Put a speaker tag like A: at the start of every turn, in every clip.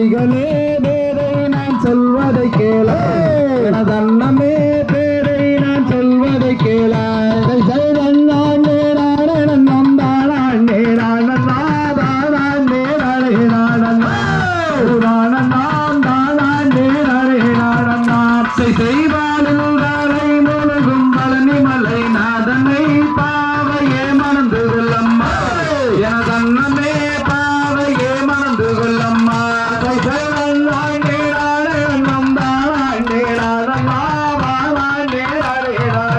A: liga, né?
B: भगवान हरे राम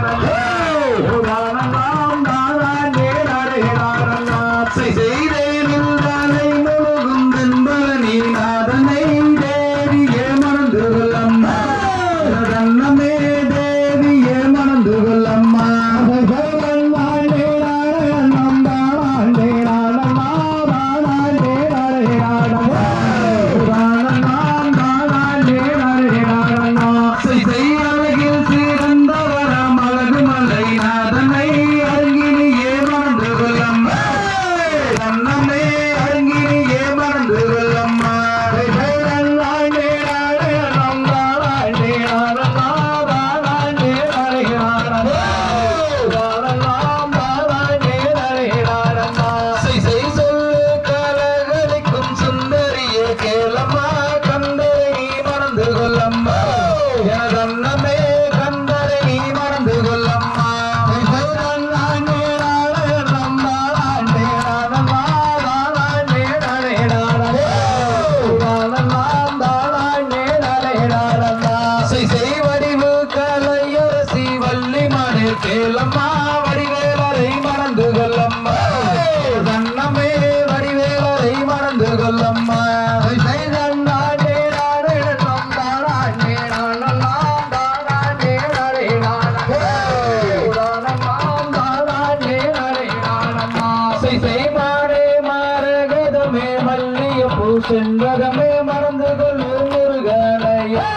A: செண்பகமே மறந்து கொள்ளு முருகனையா.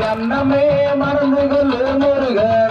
A: கண்ணமே மறந்து கொள்ளு முருகன்.